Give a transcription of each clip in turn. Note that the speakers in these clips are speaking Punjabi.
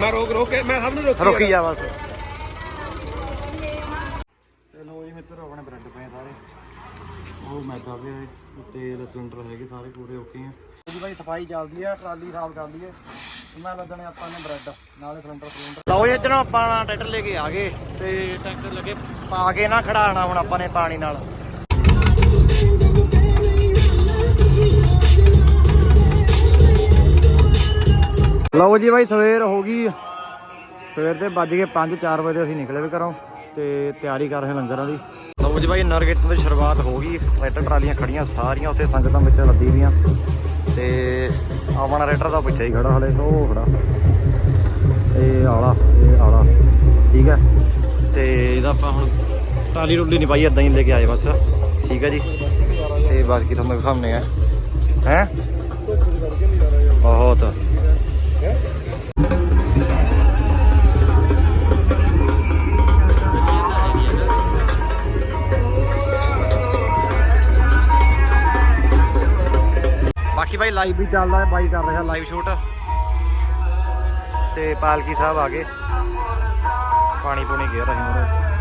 ਮੈਂ ਰੋਕ ਰੋਕ ਕੇ ਮੈਂ ਸਭ ਨੂੰ ਰੋਕੀ ਰੁਕੀ ਜਾ ਬਸ। ਚਲੋ ਜੀ ਮਿੱਤਰ ਆਪਣੇ ਬ੍ਰੈਡ ਪਏ ਸਾਰੇ। ਉਹ ਮੈਦਾ ਪਿਆ ਹੈ, ਤੇਲ ਸਿਲੰਡਰ ਹੈਗੇ ਸਾਰੇ ਪੂਰੇ ਓਕੇ ਆ। ਜੀ ਭਾਈ ਸਫ਼ਾਈ ਚੱਲਦੀ ਆ ਟਰਾਲੀ ਸਾਫ਼ ਕਰਦੀ ਹੈ ਮੈਂ ਲੱਦਣੇ ਆਪਾਂ ਨੇ ਬ੍ਰੈਡ ਨਾਲੇ ਸਿਲੰਡਰ ਸਿਲੰਡਰ। ਲਓ ਜੀ ਇੱਧਰੋਂ ਆਪਾਂ ਨਾ ਟਰੈਕਟਰ ਲੈ ਕੇ ਆ ਗਏ ਤੇ ਟਰੈਕਟਰ ਲੱਗੇ ਪਾ ਕੇ ਨਾ ਖੜਾਣਾ ਹੁਣ ਆਪਾਂ ਨੇ ਪਾਣੀ ਨਾਲ। ਲਓ ਜੀ ਬਾਈ, ਸਵੇਰ ਹੋ ਗਈ। ਸਵੇਰ ਦੇ ਵੱਜ ਗਏ 5 4 ਵਜੇ ਅਸੀਂ ਨਿਕਲੇ ਵੀ ਘਰੋਂ ਤੇ ਤਿਆਰੀ ਕਰ ਰਹੇ ਲੰਗਰਾਂ ਦੀ। ਲਓ ਜੀ ਭਾਈ ਨਰਗੇਟ ਦੀ ਸ਼ੁਰੂਆਤ ਹੋ ਗਈ। ਟਰੈਕਟਰ ਟਰਾਲੀਆਂ ਖੜੀਆਂ ਸਾਰੀਆਂ ਉੱਥੇ, ਸੰਗਤਾਂ ਵਿੱਚ ਲੱਦੀ ਦੀਆਂ। ਤੇ ਆਪਣਾ ਰੈਟਰ ਦਾ ਪਿੱਛੇ ਹੀ ਖੜਾ ਹਲੇ, ਉਹ ਖੜਾ। ਇਹ ਆਲਾ ਇਹ ਆਲਾ। ਠੀਕ ਹੈ? ਤੇ ਇਹਦਾ ਆਪਾਂ ਹੁਣ ਟਰਾਲੀ ਰੁੱਲੀ ਨਹੀਂ ਪਾਈ ਇਦਾਂ ਹੀ ਲੈ ਕੇ ਆਏ ਬਸ। ਠੀਕ ਹੈ ਜੀ? ਤੇ ਬਾਕੀ ਤੁਹਾਨੂੰ ਦਿਖਾਉਂਦੇ ਆ ਹੈ? ਬਹੁਤ। ਬਾਕੀ ਭਾਈ ਲਾਈਵ ਵੀ ਚੱਲਦਾ ਹੈ, ਬਾਈ ਕਰ ਰਿਹਾ ਲਾਈਵ ਸ਼ੂਟ ਤੇ ਪਾਲਕੀ ਸਾਹਿਬ ਆ ਗਏ। ਪਾਣੀ ਪੂਣੀ ਘੇਰ ਰਹੇ ਮੋਰੇ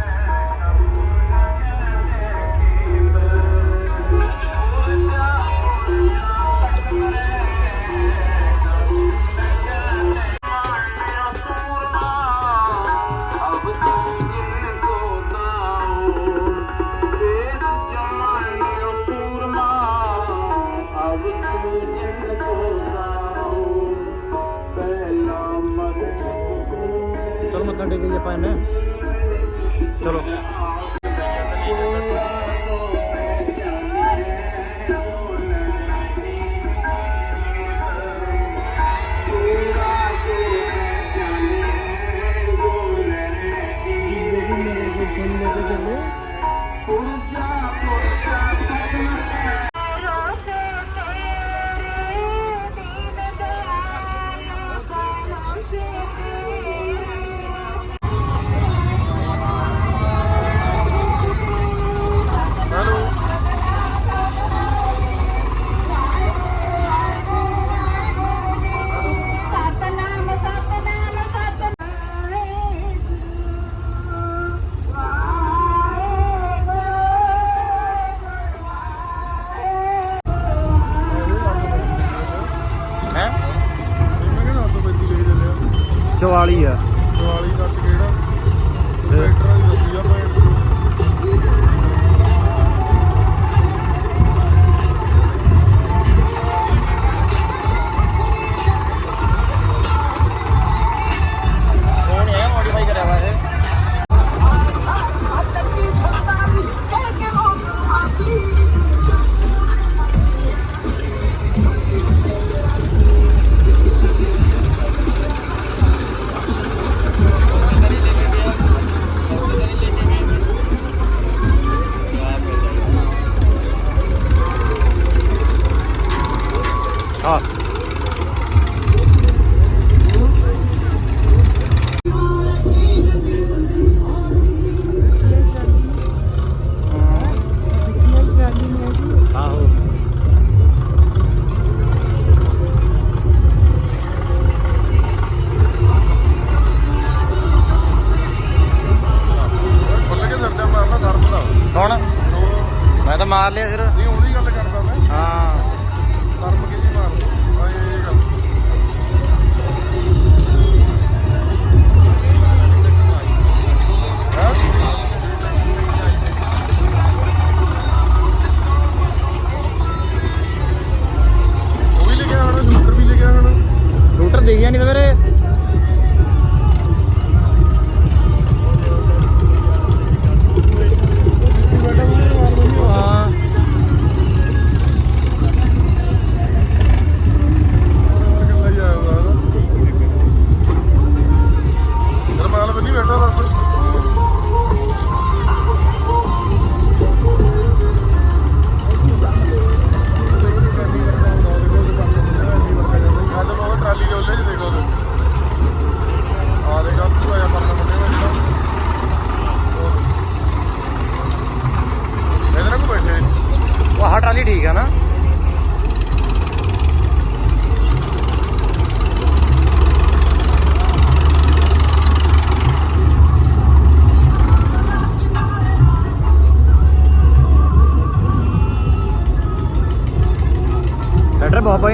ਮੈਂ ਤਾਂ ਮਾਰ ਲਿਆ ਫਿਰ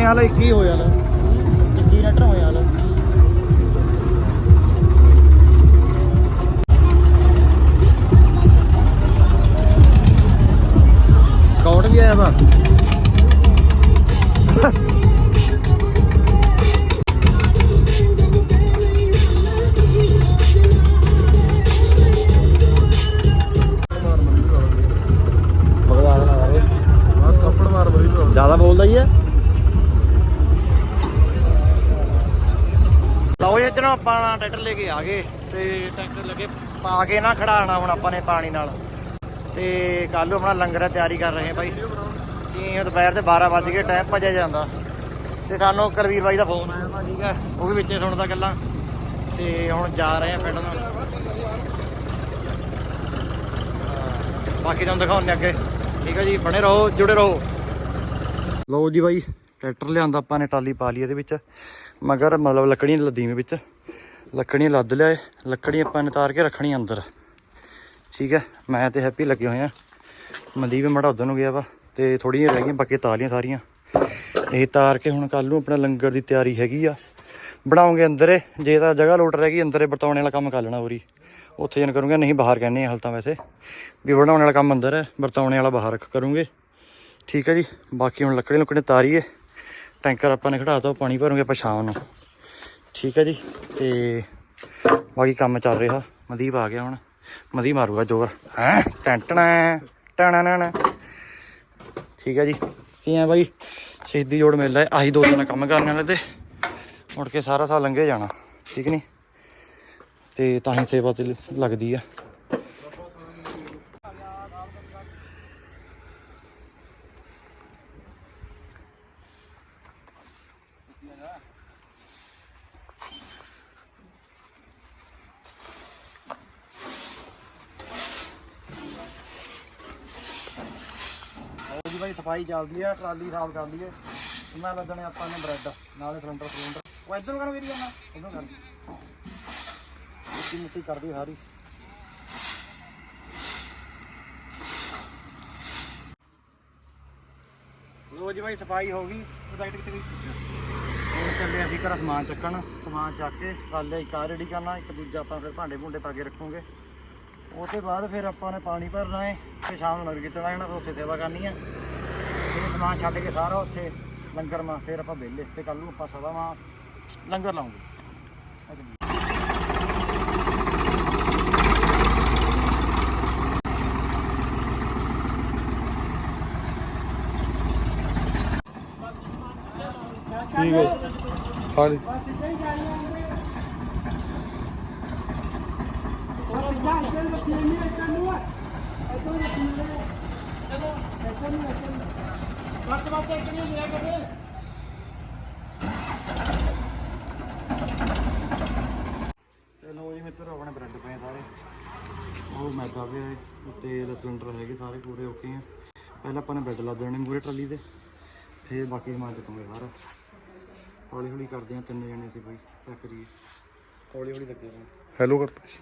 ਹਾਲ 21 ਹੋ ਜਾਣਾ? ਲਓ ਜੀ, ਇੱਧਰੋਂ ਆਪਾਂ ਟਰੈਕਟਰ ਲੈ ਕੇ ਆ ਗਏ ਤੇ ਟਰੈਕਟਰ ਲੱਗੇ ਪਾ ਕੇ ਨਾ ਖੜਾਣਾ ਹੁਣ ਆਪਾਂ ਨੇ ਪਾਣੀ ਨਾਲ। ਤੇ ਕੱਲ ਨੂੰ ਆਪਣਾ ਲੰਗਰ ਦੀ ਤਿਆਰੀ ਕਰ ਰਹੇ ਭਾਈ ਕੀ ਦੁਪਹਿਰ ਦੇ 12 ਵਜ ਕੇ ਟਾਈਮ ਭਜਿਆ ਜਾਂਦਾ। ਤੇ ਸਾਨੂੰ ਕਰਵੀਰ ਬਾਈ ਦਾ ਫੋਨ ਆਇਆ ਵਾ ਠੀਕ ਹੈ ਉਹ ਵੀ ਵਿੱਚੇ ਸੁਣਦਾ ਗੱਲਾਂ। ਤੇ ਹੁਣ ਜਾ ਰਹੇ ਆ ਪਿੰਡ ਨੂੰ। ਬਾਕੀ ਤੁਹਾਨੂੰ ਦਿਖਾਉਂਦੇ ਅੱਗੇ। ਠੀਕ ਹੈ ਜੀ, ਬਣੇ ਰਹੋ, ਜੁੜੇ ਰਹੋ। ਲਓ ਜੀ ਬਾਈ, ਟਰੈਕਟਰ ਲਿਆਂਦਾ ਆਪਾਂ ਨੇ ਟਾਲੀ ਪਾ ਲਈ ਇਹਦੇ ਵਿੱਚ। ਮਗਰ ਮਤਲਬ ਲੱਕੜੀਆਂ ਲੱਦੀਆਂ ਵਿੱਚ। ਲੱਕੜੀਆਂ ਲੱਦ ਲਿਆਏ, ਲੱਕੜੀਆਂ ਆਪਾਂ ਨੇ ਤਾਰ ਕੇ ਰੱਖਣੀ ਅੰਦਰ। ਠੀਕ ਹੈ, ਮੈਂ ਤੇ ਹੈਪੀ ਲੱਗੇ ਹੋਏ ਆ ਮਨਦੀਪ ਮੜਾ ਉਧਰ ਨੂੰ ਗਿਆ ਵਾ, ਤੇ ਥੋੜੀਆਂ ਰਹਿ ਗਈਆਂ, ਬਾਕੀ ਤਾਲੀਆਂ ਸਾਰੀਆਂ। ਇਹ ਤਾਰ ਕੇ ਹੁਣ ਕੱਲ ਨੂੰ ਆਪਣਾ ਲੰਗਰ ਦੀ ਤਿਆਰੀ ਹੈਗੀ ਆ। ਬਣਾਉਂਗੇ ਅੰਦਰੇ, ਜੇ ਤਾਂ ਜਗ੍ਹਾ ਲੋਟ ਰਹਿ ਗਈ, ਅੰਦਰੇ ਵਰਤਾਉਣੇ ਵਾਲਾ ਕੰਮ ਕਰ ਲੈਣਾ ਉਰੀ। ਉੱਥੇ ਜਨ ਕਰੂੰਗੇ, ਨਹੀਂ ਬਾਹਰ ਕਹਿੰਦੇ ਆ ਹਾਲ ਤਾਂ ਵੈਸੇ। ਵੀ ਬਣਾਉਣ ਵਾਲਾ ਕੰਮ ਅੰਦਰ ਹੈ, ਵਰਤਾਉਣੇ ਵਾਲਾ ਬਾਹਰ ਰੱਖ ਕਰੂੰਗੇ। ਠੀਕ ਹੈ ਜੀ, ਬਾਕੀ ਹੁਣ ਲੱਕੜੀ ਲੁਕੜੀ ਤਾਰੀਏ। ਟੈਂਕਰ ਆਪਾਂ ਨੇ ਖੜਾਤਾ, ਉਹ ਪਾਣੀ ਭਰੂਗੇ ਆਪਾਂ ਸ਼ਾਮ ਨੂੰ। ਠੀਕ ਹੈ ਜੀ, ਤੇ ਬਾਕੀ ਕੰਮ ਚੱਲ ਰਿਹਾ। ਮਦੀਪ ਆ ਗਿਆ ਹੁਣ। ਮਦੀ ਮਾਰੂਗਾ ਜ਼ੋਰ। ਹੈ? ਟੈਂਟਣਾ ਟਣਾ ਠੀਕ ਹੈ ਜੀ। ਕੀ ਹੈ ਬਾਈ? ਸ਼ਹੀਦੀ ਜੋੜ ਮੇਲਾ ਹੈ। ਆਹੀ ਦੋ ਦਿਨ ਕੰਮ ਕਰਨ ਵਾਲੇ ਤੇ ਮੁੜ ਕੇ ਸਾਰਾ ਸਾਲ ਲੰਘੇ ਜਾਣਾ। ਠੀਕ ਨਹੀਂ? ਤੇ ਤਾਂ ਹੀ ਸੇਵਾ ਤੇ ਲੱਗਦੀ ਆ ਲਓ ਜੀ ਭਾਈ ਸਫ਼ਾਈ ਚੱਲਦੀ ਆ, ਟਰਾਲੀ ਸਾਫ਼ ਕਰ ਲਈਏ। ਮੈਂ ਲੱਦਣੇ ਆਪਾਂ ਨੇ ਬ੍ਰੈਡ, ਨਾਲੇ ਸਿਲੰਡਰ ਸਿਲੰਡਰ। ਉਹ ਇੱਧਰ ਨੂੰ ਕਰ ਵੀਰੀ ਜਾਣਾ ਇੱਧਰ ਕਰ। ਮਿੱਟੀ ਮਿੱਟੀ ਕਰਦੀ ਸਾਰੀ। ਲੋ ਜੀ ਭਾਈ ਸਫ਼ਾਈ ਹੋ ਗਈ। ਪ੍ਰੋਡਕਟ ਕਿੱਥੇ ਗਈ? ਹੁਣ ਚੱਲੇ ਅਸੀਂ ਘਰ ਸਮਾਨ ਚੱਕਣ। ਸਮਾਨ ਚੱਕ ਕੇ ਟਰਾਲੇ ਇੱਕ ਆ ਰੈਡੀ ਕਰਨਾ, ਇੱਕ ਦੂਜਾ ਆਪਾਂ ਫਿਰ ਭਾਂਡੇ ਭੁੰਡੇ ਪਾ ਕੇ ਰੱਖੂਗੇ। ਉਹ ਤੋਂ ਬਾਅਦ ਫਿਰ ਆਪਾਂ ਨੇ ਪਾਣੀ ਭਰਨਾ ਹੈ ਤੇ ਸ਼ਾਮ ਨੂੰ ਨਗਰ ਕੀਰਤਨ ਜਾਣਾ, ਫਿਰ ਉੱਥੇ ਸੇਵਾ ਕਰਨੀ ਹੈ ਇਹ ਸਮਾਨ ਛੱਡ ਕੇ ਸਾਰਾ ਉੱਥੇ ਲੰਗਰ ਮਾ ਫਿਰ ਆਪਾਂ ਵਿਹਲੇ ਤੇ ਕੱਲ ਨੂੰ ਆਪਾਂ ਸਵਾ ਮਾ ਲੰਗਰ ਲਾਉਂਗੇ। ਠੀਕ ਹੈ ਹਾਂਜੀ। ਤੇ ਲੋ ਜੀ ਮਿੱਤਰ ਆਪਣੇ ਬ੍ਰੈਡ ਪਏ ਸਾਰੇ। ਉਹ ਮੈਦਾ ਹੈ ਉਹ ਤੇਲ ਸਿਲੰਡਰ ਹੈਗੇ ਸਾਰੇ ਪੂਰੇ ਓਕੇ ਆ। ਪਹਿਲਾਂ ਆਪਾਂ ਨੇ ਬ੍ਰੈਡ ਲਾ ਦੇਣੇ ਮੂਰੇ ਟਰਾਲੀ ਤੇ ਫਿਰ ਬਾਕੀ ਸਮਾਨ ਚੱਕਾਂਗੇ ਸਾਰਾ ਹੌਲੀ ਹੌਲੀ ਕਰਦੇ ਆ ਤਿੰਨ ਜਣੇ ਸੀ ਬਈ ਕਿਆ ਕਰੀਏ। ਹੌਲੀ ਹੌਲੀ ਲੱਗੇ ਹੈਲੋ ਕਰਤਾ ਜੀ।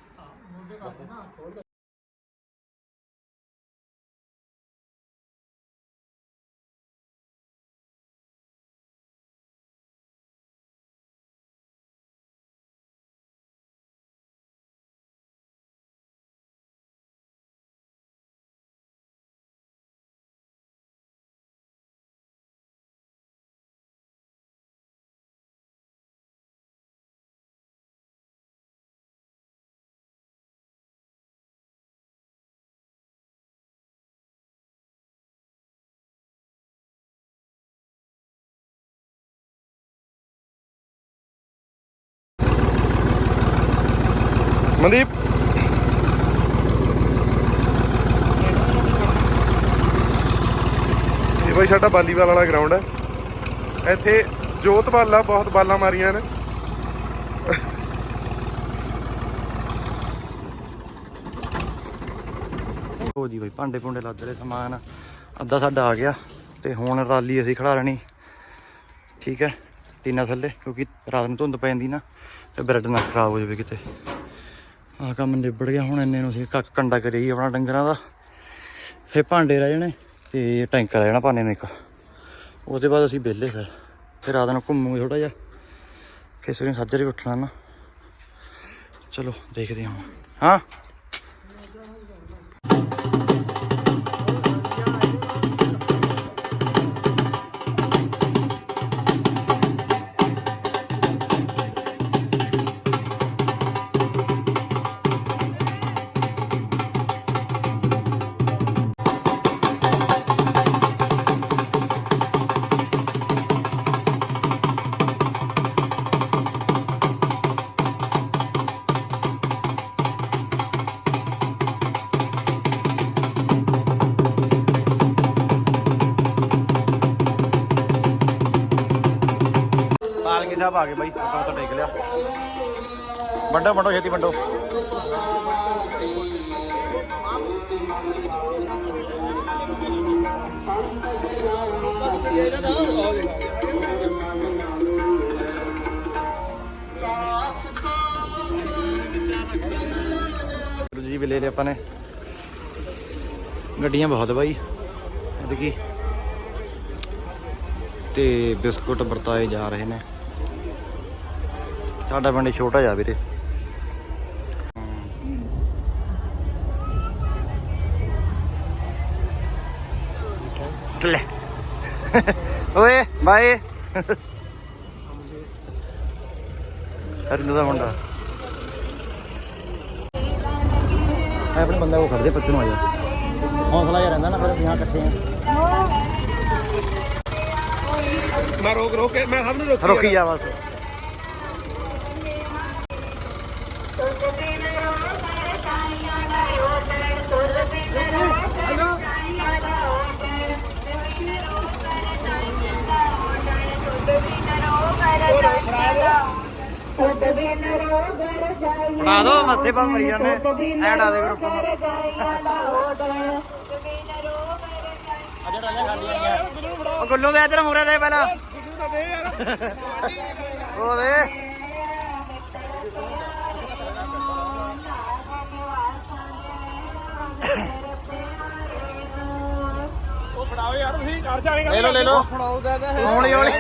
ਮਨਦੀਪ। ਇਹ ਬਈ ਸਾਡਾ ਵਾਲੀਬਾਲ ਵਾਲਾ ਗਰਾਊਂਡ ਹੈ। ਇੱਥੇ ਜੋਤ ਬਾਲਾ, ਬਹੁਤ ਬਾਲਾਂ ਮਾਰੀਆਂ ਨੇ। ਹੋ ਜੀ ਬਈ, ਭਾਂਡੇ ਭੁੰਡੇ ਲੱਦ ਰਹੇ ਸਮਾਨ। ਅੱਧਾ ਸਾਡਾ ਆ ਗਿਆ ਤੇ ਹੁਣ ਰਾਲੀ ਅਸੀਂ ਖੜਾ ਲੈਣੀ ਠੀਕ ਹੈ, ਟੀਨਾ ਥੱਲੇ, ਕਿਉਂਕਿ ਰਾਤ ਨੂੰ ਧੁੰਦ ਪੈ ਜਾਂਦੀ ਨਾ ਤੇ ਬ੍ਰੈਡ ਨਾ ਖਰਾਬ ਹੋ ਜਾਵੇ ਕਿਤੇ। ਆਹ ਕੰਮ ਨਿਬੜ ਗਿਆ, ਹੁਣ ਇੰਨੇ ਨੂੰ ਅਸੀਂ ਕੱਕ ਕੰਡਾ ਕਰੀਏ ਜੀ ਆਪਣਾ ਡੰਗਰਾਂ ਦਾ। ਫੇ ਭਾਂਡੇ ਰਹਿ ਜਾਣੇ ਤੇ ਟੈਂਕਰ ਰਹਿ ਜਾਣਾ ਭਾਨੇ ਨੂੰ ਇੱਕ। ਉਹਦੇ ਬਾਅਦ ਅਸੀਂ ਵਿਹਲੇ ਫਿਰ। ਫਿਰ ਰਾਤ ਨੂੰ ਘੁੰਮੂਗੇ ਥੋੜਾ ਜਿਹਾ। ਫਿਰ ਸਵੇਰੇ ਸਾਜਰੇ ਉੱਠਣਾ ਨਾ। ਚਲੋ, ਦੇਖਦੇ ਹਾਂ ਹਾਂ? ਸਾਹਿਬ ਆ ਗਏ ਬਾਈ ਆਪਾਂ ਤਾਂ ਟੇਕ ਲਿਆ। ਵੰਡੋ ਵੰਡੋ, ਛੇਤੀ ਵੰਡੋ। ਜੀ ਵੀ ਲੈ ਲਏ ਆਪਾਂ ਨੇ। ਗੱਡੀਆਂ ਬਹੁਤ ਬਾਈ। ਕੀ ਤੇ ਬਿਸਕੁਟ ਵਰਤਾਏ ਜਾ ਰਹੇ ਨੇ। ਸਾਡਾ ਪਿੰਡ ਛੋਟਾ ਜਾ ਵੀਰੇ। ਲੈ। ਓਏ ਬਾਏ। ਹਰਿੰਦਰ ਦਾ ਮੁੰਡਾ। ਇਹ ਆਪਣੇ ਬੰਦਾ ਉਹ ਖੜਦੇ ਨੂੰ ਆ ਜਾ। ਹੌਸਲਾ ਜਿਹਾ ਰਹਿੰਦਾ ਨਾ ਫਿਰ ਅਸੀਂ ਹਾਂ ਇਕੱਠੇ ਆ। ਮੈਂ ਰੋਕ ਰੋਕ ਕੇ ਮੈਂ ਸਭ ਨੂੰ ਰੋਕੀ ਰੁਕੀ ਜਾ ਬਸ। ਬਣਾ ਦੋ ਮੱਥੇ ਪਾ ਮਰੀ ਜਾਂਦੇ। ਐਡ ਆ ਦੇ ਗਰੁੱਪ ਨੂੰ। ਉਹ ਗੁੱਲੂ ਦੇ ਇਧਰ ਮੂਰੇ ਦੇ ਪਹਿਲਾਂ। ਉਹ ਦੇ। ਲੈ ਲਓ ਲੈ ਲਓ। ਹੌਲੀ ਹੌਲੀ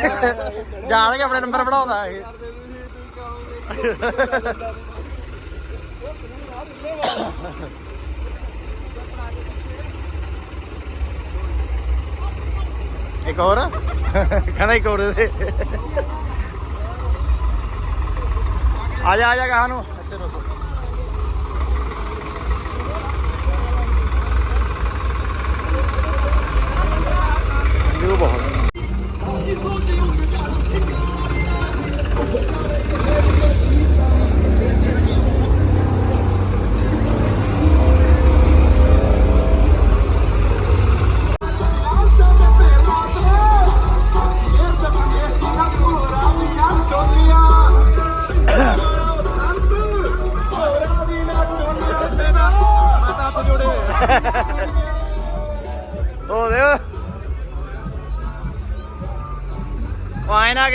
ਜਾਣਗੇ ਆਪਣੇ ਨੰਬਰ ਬਣਾਉਂਦਾ ਇਹ। ਇੱਕ ਹੋਰ? ਕਹਿੰਦਾ ਇੱਕ ਹੋਰ ਦੇ ਆ ਜਾ ਆ ਜਾ ਕਹਾਂ ਨੂੰ। ਇੱਥੇ ਰੁਕੋ ਵੀਊ ਬਹੁਤ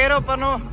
ਉਹ ਆਏ ਨਾ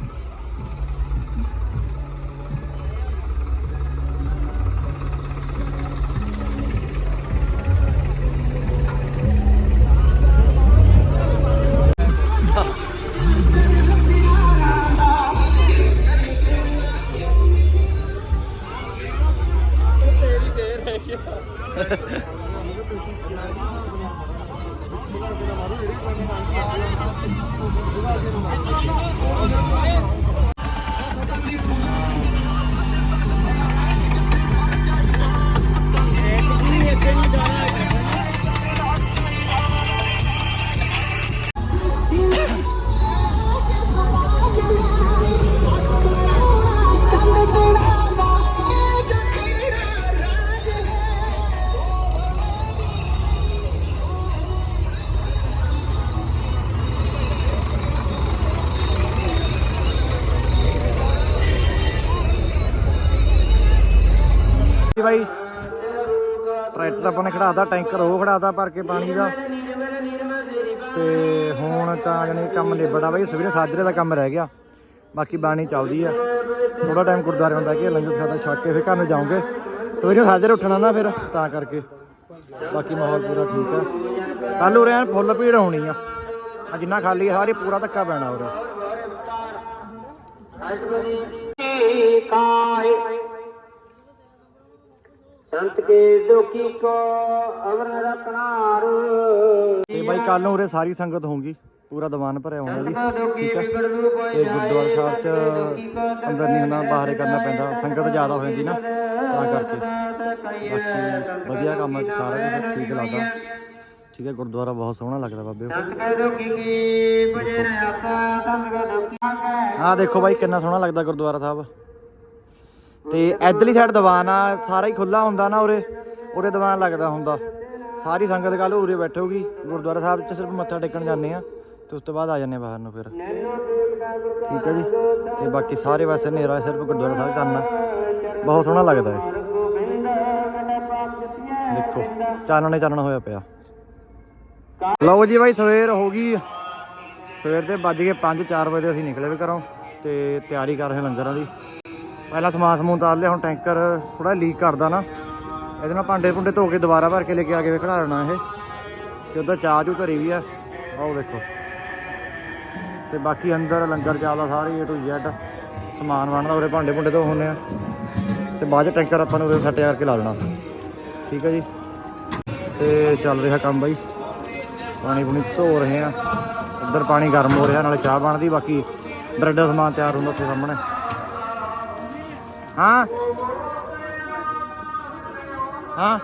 ਟਰੈਕਟਰ ਨੇ ਖੜਾਤਾ, ਟੈਂਕਰ ਉਹ ਖੜਾਤਾ ਭਰ ਕੇ ਪਾਣੀ ਦਾ। ਤੇ ਹੁਣ ਤਾਂ ਜਾਣੀ ਕੰਮ ਨਿਬੜਾ ਬਾਈ, ਸਵੇਰੇ ਸਾਜਰੇ ਦਾ ਕੰਮ ਰਹਿ ਗਿਆ। ਬਾਕੀ ਬਾਣੀ ਚੱਲਦੀ ਆ। ਥੋੜਾ ਟਾਈਮ ਗੁਰਦੁਆਰੇ ਹੁੰਦਾ ਕਿ ਲੰਗਰ ਪ੍ਰਸ਼ਾਦਾ ਛੱਕ ਕੇ ਫਿਰ ਘਰ ਨੂੰ ਜਾਓਗੇ ਸਵੇਰੇ ਸਾਜਰੇ ਉੱਠਣਾ ਨਾ ਫਿਰ, ਤਾਂ ਕਰਕੇ। ਬਾਕੀ ਮਾਹੌਲ ਪੂਰਾ ਠੀਕ ਆ। ਕੱਲ ਉਰੇ ਐਨ ਫੁੱਲ ਭੀੜ ਹੋਣੀ ਆ। ਆ ਜਿੰਨਾ ਖਾਲੀ ਆ, ਸਾਰੀ ਪੂਰਾ ਧੱਕਾ ਪੈਣਾ ਉਰੇ। ਸੰਤ ਕੇ ਦੁਖੀ ਕੋ ਅਵਰ ਰਤਨਾਰ ਤੇ ਬਾਈ ਕੱਲ ਨੂੰ ਉਰੇ ਸਾਰੀ ਸੰਗਤ ਹੋਊਗੀ ਪੂਰਾ ਦੀਵਾਨ ਭਰਿਆ ਹੋਣਾ ਜੀ। ਠੀਕ ਹੈ ਤੇ ਗੁਰਦੁਆਰਾ ਸਾਹਿਬ ਚ ਅੰਦਰ ਨਹੀਂ ਹੁੰਦਾ ਬਾਹਰੇ ਕਰਨਾ ਪੈਂਦਾ ਸੰਗਤ ਜ਼ਿਆਦਾ ਹੋ ਜਾਂਦੀ ਨਾ ਤਾਂ ਕਰਕੇ। ਬਾਕੀ ਵਧੀਆ ਕੰਮ ਹੈ ਸਾਰਾ ਕੁਝ ਠੀਕ ਲੱਗਦਾ। ਠੀਕ ਹੈ ਗੁਰਦੁਆਰਾ ਬਹੁਤ ਸੋਹਣਾ ਲੱਗਦਾ ਬਾਬੇ। ਆਹ ਦੇਖੋ ਬਾਈ ਕਿੰਨਾ ਸੋਹਣਾ ਲੱਗਦਾ ਗੁਰਦੁਆਰਾ ਸਾਹਿਬ। ਤੇ ਇਧਰਲੀ ਸਾਈਡ ਦੀਵਾਨ ਆ, ਸਾਰਾ ਹੀ ਖੁੱਲਾ ਹੁੰਦਾ ਨਾ ਉਰੇ ਉਰੇ ਦੀਵਾਨ ਲੱਗਦਾ ਹੁੰਦਾ। ਸਾਰੀ ਸੰਗਤ ਕੱਲ ਉਰੇ ਬੈਠੂਗੀ, ਗੁਰਦੁਆਰਾ ਸਾਹਿਬ 'ਚ ਸਿਰਫ ਮੱਥਾ ਟੇਕਣ ਜਾਂਦੇ ਆ, ਤੇ ਉਸ ਤੋਂ ਬਾਅਦ ਆ ਜਾਂਦੇ ਆ ਬਾਹਰ ਨੂੰ ਫਿਰ। ਠੀਕ ਹੈ ਜੀ? ਤੇ ਬਾਕੀ ਸਾਰੇ ਪਾਸੇ ਹਨੇਰਾ ਸਿਰਫ ਗੁਰਦੁਆਰਾ ਸਾਹਿਬ ਕਰਨਾ ਬਹੁਤ ਸੋਹਣਾ ਲੱਗਦਾ ਹੈ ਦੇਖੋ, ਚਾਨਣੇ ਚਾਨਣ ਹੋਇਆ ਪਿਆ। ਲਓ ਜੀ ਬਾਈ, ਸਵੇਰ ਹੋ ਗਈ। ਸਵੇਰ ਦੇ ਵੱਜ ਗਏ 5 4 ਵਜੇ, ਅਸੀਂ ਨਿਕਲੇ ਵੀ ਘਰੋਂ, ਤੇ ਤਿਆਰੀ ਕਰ ਰਹੇ ਲੰਗਰਾਂ ਦੀ। ਪਹਿਲਾਂ ਸਮਾਨ ਸਮੂਨ ਤਾਰ ਲਿਆ ਹੁਣ ਟੈਂਕਰ ਥੋੜਾ ਲੀਕ ਕਰਦਾ ਨਾ। ਇਹਦੇ ਨਾਲ ਭਾਂਡੇ ਭੁੰਡੇ ਧੋ ਕੇ ਦੁਬਾਰਾ ਭਰ ਕੇ ਲੈ ਕੇ ਆ ਕੇ ਖੜਾ ਲੈਣਾ ਇਹ। ਤੇ ਉਧਰ ਚਾਹ ਚੂ ਧਰੀ ਵੀ ਆ। ਆਓ ਦੇਖੋ। ਤੇ ਬਾਕੀ ਅੰਦਰ ਲੰਗਰ ਚੱਲਦਾ ਸਾਰੇ A to Z ਸਮਾਨ ਬਣਦਾ, ਉਰੇ ਭਾਂਡੇ ਭੁੰਡੇ ਧੋ ਹੁੰਨੇ ਆ। ਤੇ ਬਾਅਦ ਚ ਟੈਂਕਰ ਆਪਾਂ ਨੂੰ ਉਰੇ ਸੈੱਟ ਕਰਕੇ ਲਾ ਲੈਣਾ ਠੀਕ ਹੈ ਜੀ? ਤੇ ਚੱਲ ਰਿਹਾ ਕੰਮ ਬਾਈ। ਪਾਣੀ ਪੂਣੀ ਧੋ ਰਹੇ ਆ। ਉੱਧਰ ਪਾਣੀ ਗਰਮ ਹੋ ਰਿਹਾ, ਨਾਲੇ ਚਾਹ ਬਣਦੀ, ਬਾਕੀ ਬ੍ਰੈਡ ਦਾ ਸਮਾਨ ਤਿਆਰ ਹੁੰਦਾ ਉੱਥੇ ਸਾਹਮਣੇ। ਹਾਂ। ਹਾਂ।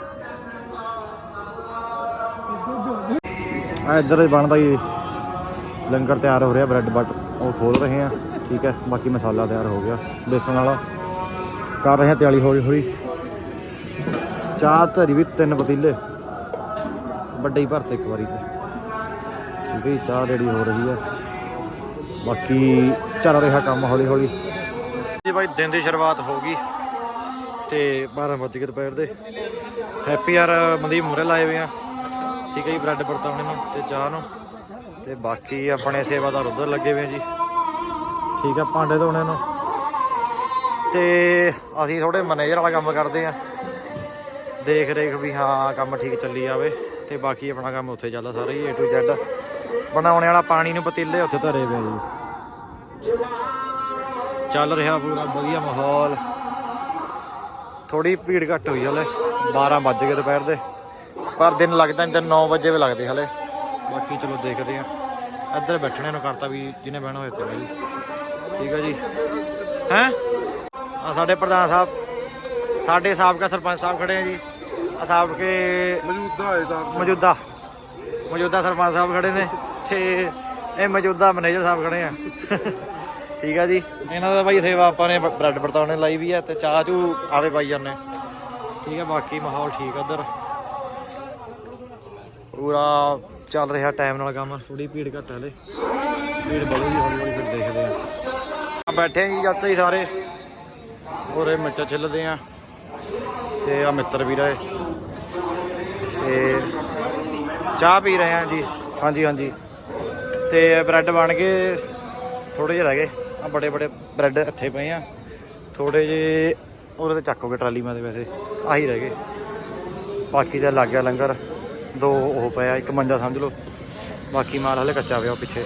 ਆ ਇੱਧਰ ਹੀ ਬਣਦਾ ਹੀ ਲੰਗਰ ਤਿਆਰ ਹੋ ਰਿਹਾ ਬ੍ਰੈਡ ਬਟ ਉਹ ਖੋਲ ਰਹੇ ਆ। ਠੀਕ ਹੈ ਬਾਕੀ ਮਸਾਲਾ ਤਿਆਰ ਹੋ ਗਿਆ। ਬੇਸਣ ਵਾਲਾ ਕਰ ਰਹੇ ਆ ਤਿਆਰੀ ਹੌਲੀ ਹੌਲੀ। ਚਾਹ ਧਰੀ ਵੀ ਤਿੰਨ ਪਤੀਲੇ। ਵੱਡੇ ਹੀ ਭਰਤੇ ਇੱਕ ਵਾਰੀ ਤੇ। ਠੀਕ ਹੈ ਜੀ, ਚਾਹ ਰੈਡੀ ਹੋ ਰਹੀ ਹੈ। ਬਾਕੀ ਚੱਲ ਰਿਹਾ ਕੰਮ ਹੌਲੀ ਹੌਲੀ। ਬਾਈ, ਦਿਨ ਦੀ ਸ਼ੁਰੂਆਤ ਹੋ ਗਈ ਤੇ 12 ਵਜੇ ਕੇ ਦੁਪਹਿਰ ਦੇ। ਹੈਪੀ ਯਾਰ, ਮਨਦੀਪ ਮੂਰੇ ਲਾਏ ਹੋਏ ਆ। ਠੀਕ ਹੈ ਜੀ ਬ੍ਰੈਡ ਵਰਤਾਉਣੇ ਨੂੰ ਤੇ ਚਾਹ ਨੂੰ। ਤੇ ਬਾਕੀ ਆਪਣੇ ਸੇਵਾਦਾਰ ਉਧਰ ਲੱਗੇ ਹੋਏ ਜੀ। ਠੀਕ ਹੈ, ਭਾਂਡੇ ਧੋਣੇ ਨੂੰ। ਤੇ ਅਸੀਂ ਥੋੜੇ ਮੈਨੇਜਰ ਵਾਲਾ ਕੰਮ ਕਰਦੇ ਆ। ਦੇਖ ਰੇਖ ਵੀ ਹਾਂ, ਕੰਮ ਠੀਕ ਚੱਲੀ ਜਾਵੇ। ਤੇ ਬਾਕੀ ਆਪਣਾ ਕੰਮ ਉੱਥੇ ਚੱਲਦਾ ਸਾਰਾ ਹੀ, A to Z ਬਣਾਉਣੇ ਵਾਲਾ ਪਾਣੀ ਨੂੰ ਪਤੀਲੇ ਉੱਥੇ ਧਰੇ ਪਏ ਜੀ। ਚੱਲ ਰਿਹਾ ਪੂਰਾ ਵਧੀਆ ਮਾਹੌਲ। ਥੋੜੀ ਭੀੜ ਘੱਟ ਹੋਈ ਹਲੇ 12 ਵੱਜ ਗਏ ਦੁਪਹਿਰ ਦੇ। ਪਰ ਦਿਨ ਲੱਗਦਾ ਨਹੀਂ ਤੇ 9 ਵਜੇ ਵੀ ਲੱਗਦੇ ਹਲੇ। ਬਾਕੀ ਚਲੋ ਦੇਖਦੇ ਆ ਇੱਧਰ ਬੈਠਣੇ ਨੂੰ ਕਰਤਾ ਵੀ ਜਿਹਨੇ ਬਹਿਣਾ ਹੋਏ ਤੇ ਜੀ ਠੀਕ ਆ ਜੀ। ਹੈ? ਆ ਸਾਡੇ ਪ੍ਰਧਾਨ ਸਾਹਿਬ ਸਾਡੇ ਸਾਬਕਾ ਸਰਪੰਚ ਸਾਹਿਬ ਖੜੇ ਆ ਜੀ। ਆ ਸਾਬਕੇ ਮੌਜੂਦਾ ਹੈ ਸਾਹਿਬ ਮੌਜੂਦਾ ਮੌਜੂਦਾ ਸਰਪੰਚ ਸਾਹਿਬ ਖੜੇ ਨੇ ਤੇ ਇਹ ਮੌਜੂਦਾ ਮੈਨੇਜਰ ਸਾਹਿਬ ਖੜੇ ਆ। ਠੀਕ ਆ ਜੀ? ਇਹਨਾਂ ਦਾ ਬਾਈ ਸੇਵਾ ਆਪਾਂ ਨੇ ਬ੍ਰੈਡ ਵਰਤਾਉਣੇ ਲਾਈ ਵੀ ਆ ਤੇ ਚਾਹ ਚੂ ਆਵੇ ਪਾਈ ਜਾਂਦੇ। ਠੀਕ ਆ, ਬਾਕੀ ਮਾਹੌਲ ਠੀਕ ਆ ਉਧਰ। ਪੂਰਾ ਚੱਲ ਰਿਹਾ ਟਾਈਮ ਨਾਲ ਕੰਮ ਥੋੜੀ ਭੀੜ ਘੱਟ ਹੈ ਹਲੇ। ਭੀੜ ਬੜੀ ਹੌਲੀ ਹੌਲੀ ਫਿਰ ਦੇਖਦੇ ਆ। ਬੈਠੇ ਆ ਜੀ, ਯਾਤਰੀ ਸਾਰੇ। ਉਰੇ ਮਿਰਚਾਂ ਛਿੱਲਦੇ ਆ। ਤੇ ਆ ਮਿੱਤਰ ਵੀ ਰਹੇ। ਤੇ ਚਾਹ ਪੀ ਰਹੇ ਹਾਂ ਜੀ। ਹਾਂਜੀ ਹਾਂਜੀ। ਤੇ ਬ੍ਰੈਡ ਬਣ ਕੇ ਥੋੜੇ ਜਿਹੇ ਰਹਿ ਗਏ। ਆ ਬੜੇ ਬੜੇ ਬ੍ਰੈਡ ਇੱਥੇ ਪਏ ਆ। ਥੋੜੇ ਜਿਹੇ ਉਹਦੇ ਤੇ ਚੱਕੋਗੇ ਟਰਾਲੀ ਮੈਂ ਦੇ ਵੈਸੇ, ਆਹੀ ਰਹਿ ਗਏ। ਬਾਕੀ ਤਾਂ ਲੱਗ ਗਿਆ ਲੰਗਰ, ਦੋ ਉਹ ਪਿਆ ਇੱਕ ਮੰਜਾ ਸਮਝ ਲਓ। ਬਾਕੀ ਮਾਲ ਹਲੇ ਕੱਚਾ ਪਿਆ ਪਿੱਛੇ।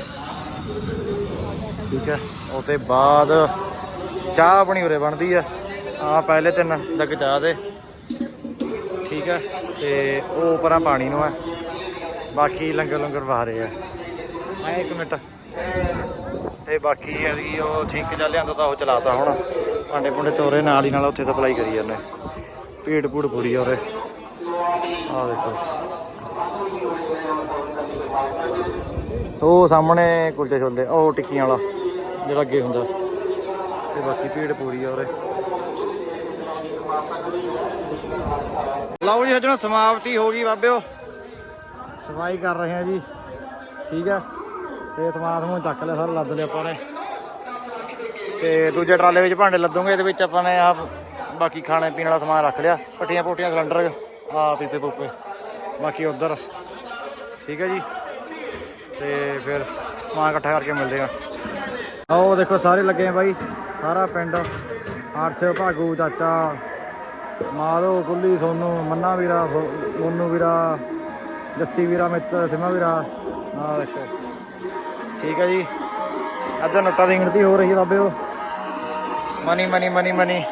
ਠੀਕ ਹੈ ਉਹ ਤੇ ਬਾਅਦ ਚਾਹ ਆਪਣੀ ਉਰੇ ਬਣਦੀ ਆ। ਆ ਪਹਿਲੇ ਤਿੰਨ ਜੱਗ ਚਾਹ ਦੇ। ਠੀਕ ਹੈ ਤੇ ਉਹ ਪਰਾਂ ਪਾਣੀ ਨੂੰ ਹੈ ਬਾਕੀ ਲੰਗਰ ਲੰਗਰ ਬਾਹਰੇ ਆ। ਆ ਇੱਕ ਮਿੰਟ। ਤੇ ਬਾਕੀ ਇਹਦੀ ਉਹ ਠੀਕ ਜਾ ਲਿਆਂਦਾ ਤਾਂ ਉਹ ਚਲਾਤਾ ਹੁਣ। ਭਾਂਡੇ ਭੁੰਡੇ ਤੋਰੇ ਨਾਲ ਹੀ ਨਾਲ ਉੱਥੇ ਸਪਲਾਈ ਕਰੀ ਜਾਂਦੇ। ਭੀੜ ਭੂੜ ਪੂਰੀ ਆ ਉਰੇ। ਆ ਦੇਖੋ। ਸੋ ਸਾਹਮਣੇ ਕੁਲਚੇ ਛੋਲੇ, ਉਹ ਟਿੱਕੀਆਂ ਵਾਲਾ, ਜਿਹੜਾ ਅੱਗੇ ਹੁੰਦਾ। ਤੇ ਬਾਕੀ ਭੀੜ ਪੂਰੀ ਆ ਉਰੇ। ਲਓ ਜੀ ਸੱਜਣੋ ਸਮਾਪਤੀ ਹੋ ਗਈ ਬਾਬਿਓ। ਸਫ਼ਾਈ ਕਰ ਰਹੇ ਆ ਜੀ। ਠੀਕ ਹੈ ਤੇ ਸਮਾਨ ਸਮੂਨ ਚੱਕ ਲਿਆ, ਸਾਰਾ ਲੱਦ ਲਿਆ ਆਪਾਂ ਨੇ। ਤੇ ਦੂਜੇ ਟਰਾਲੇ ਵਿੱਚ ਭਾਂਡੇ ਲੱਦੂਗੇ, ਇਹਦੇ ਵਿੱਚ ਆਪਾਂ ਨੇ ਆ ਬਾਕੀ ਖਾਣੇ ਪੀਣ ਵਾਲਾ ਸਮਾਨ ਰੱਖ ਲਿਆ। ਪੱਟੀਆਂ ਪੋਟੀਆਂ ਸਿਲੰਡਰ ਆ ਪੀਪੇ ਪੂਪੇ। ਬਾਕੀ ਉਧਰ, ਠੀਕ ਹੈ ਜੀ। ਤੇ ਫਿਰ ਸਮਾਨ ਇਕੱਠਾ ਕਰਕੇ ਮਿਲਦੇ ਆ ਆਓ, ਦੇਖੋ, ਸਾਰੇ ਲੱਗੇ ਆ ਬਾਈ। ਸਾਰਾ ਪਿੰਡ ਅਰਸ਼ ਭਾਗੂ, ਚਾਚਾ ਮਾਰੋ ਕੁੱਲੀ ਸੋਨੂ, ਮੰਨਾ ਵੀਰਾ ਸੋ- ਮੋਨੂ ਵੀਰਾ, ਜੱਸੀ ਵੀਰਾ, ਮਿੱਤਰ, ਸਿਮਾ ਵੀਰਾ। ਆ ਦੇਖੋ। ਠੀਕ ਹੈ ਜੀ। ਅੱਜ ਨੋਟਾ ਦੀ ਗਿਣਤੀ ਹੋ ਰਹੀ ਹੈ ਬਾਬੇ ਉਹ। Money money money money.